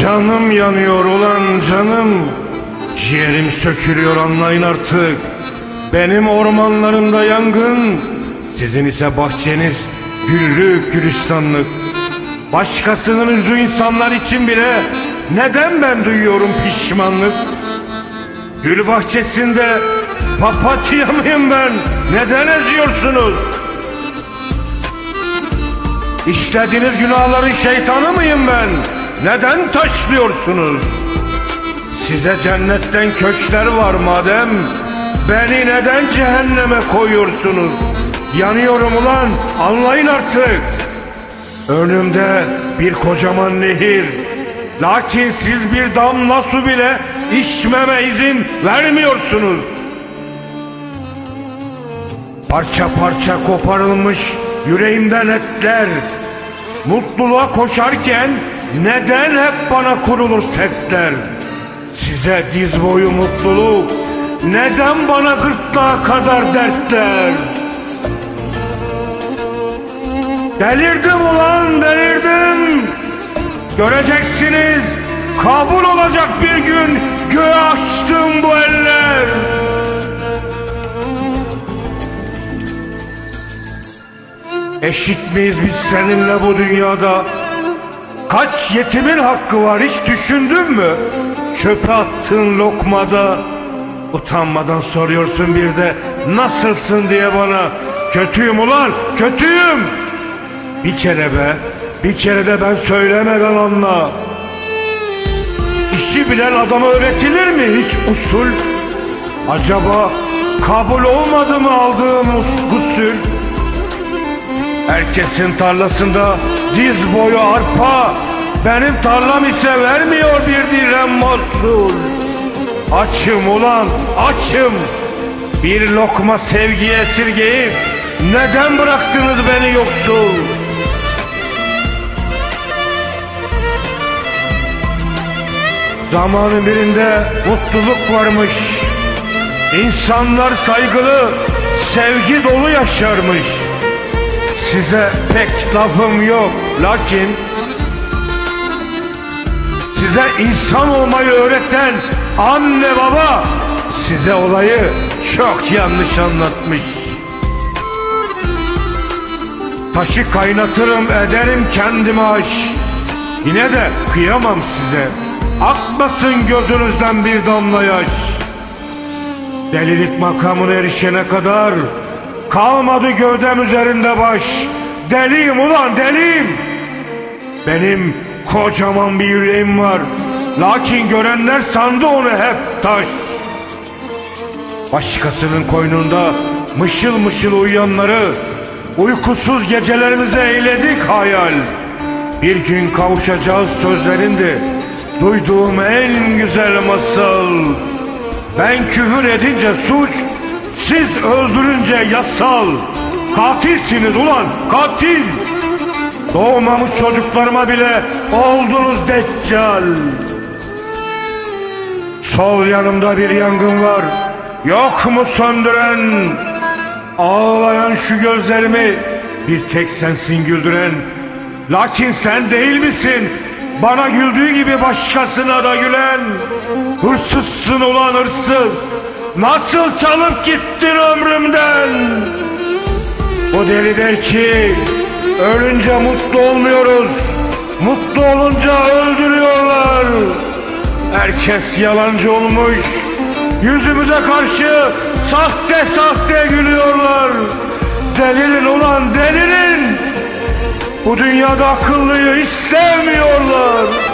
Canım yanıyor ulan canım. Ciğerim sökülüyor anlayın artık. Benim ormanlarımda yangın. Sizin ise bahçeniz güllük gülistanlık. Başkasının üzü insanlar için bile neden ben duyuyorum pişmanlık? Gül bahçesinde papatya mıyım ben? Neden eziyorsunuz? İşlediğiniz günahların şeytanı mıyım ben? Neden taşlıyorsunuz? Size cennetten köşkler var madem. Beni neden cehenneme koyuyorsunuz? Yanıyorum ulan anlayın artık. Önümde bir kocaman nehir. Lakin siz bir damla su bile içmeme izin vermiyorsunuz. Parça parça koparılmış yüreğimden etler. Mutluluğa koşarken neden hep bana kurulur setler? Size diz boyu mutluluk. Neden bana gırtlağa kadar dertler? Delirdim ulan delirdim. Göreceksiniz kabul olacak bir gün Göğe açtım bu eller. Eşit miyiz biz seninle bu dünyada? Kaç yetimin hakkı var hiç düşündün mü? Çöpe attığın lokmada Utanmadan soruyorsun bir de nasılsın diye bana Kötüyüm ulan kötüyüm Bir kere be bir kere de ben söylemeden anla İşi bilen adama öğretilir mi hiç usul? Acaba kabul olmadı mı aldığım us- gusül? Herkesin tarlasında diz boyu arpa Benim tarlam ise vermiyor bir dirhem mahsul Açım ulan açım. Bir lokma sevgiye esirgeyip Neden bıraktınız beni yoksul? Zamanın birinde mutluluk varmış. İnsanlar saygılı, sevgi dolu yaşarmış Size pek lafım yok lakin Size insan olmayı öğreten anne baba Size olayı çok yanlış anlatmış. Taşı kaynatırım ederim kendime aş. Yine de kıyamam size. Akmasın gözünüzden bir damla yaş. Delilik makamına erişene kadar Kalmadı gövdem üzerinde baş. Deliyim ulan deliyim. Benim kocaman bir yüreğim var. Lakin görenler sandı onu hep taş. Başkasının koynunda mışıl mışıl uyuyanları Uykusuz gecelerimize eyledik hayal. Bir gün kavuşacağız sözlerindi. Duyduğum en güzel masal. Ben küfür edince suç Siz öldürünce yasal Katilsiniz ulan katil. Doğmamış çocuklarıma bile oldunuz deccal. Sol yanımda bir yangın var. Yok mu söndüren? Ağlayan şu gözlerimi Bir tek sensin güldüren. Lakin sen değil misin? Bana güldüğü gibi başkasına da gülen. Hırsızsın ulan hırsız Nasıl çalıp gittin ömrümden? Bu deli der ki Ölünce mutlu olmuyoruz. Mutlu olunca öldürüyorlar. Herkes yalancı olmuş. Yüzümüze karşı sahte sahte gülüyorlar. Delirin ulan delirin Bu dünyada akıllıyı hiç sevmiyorlar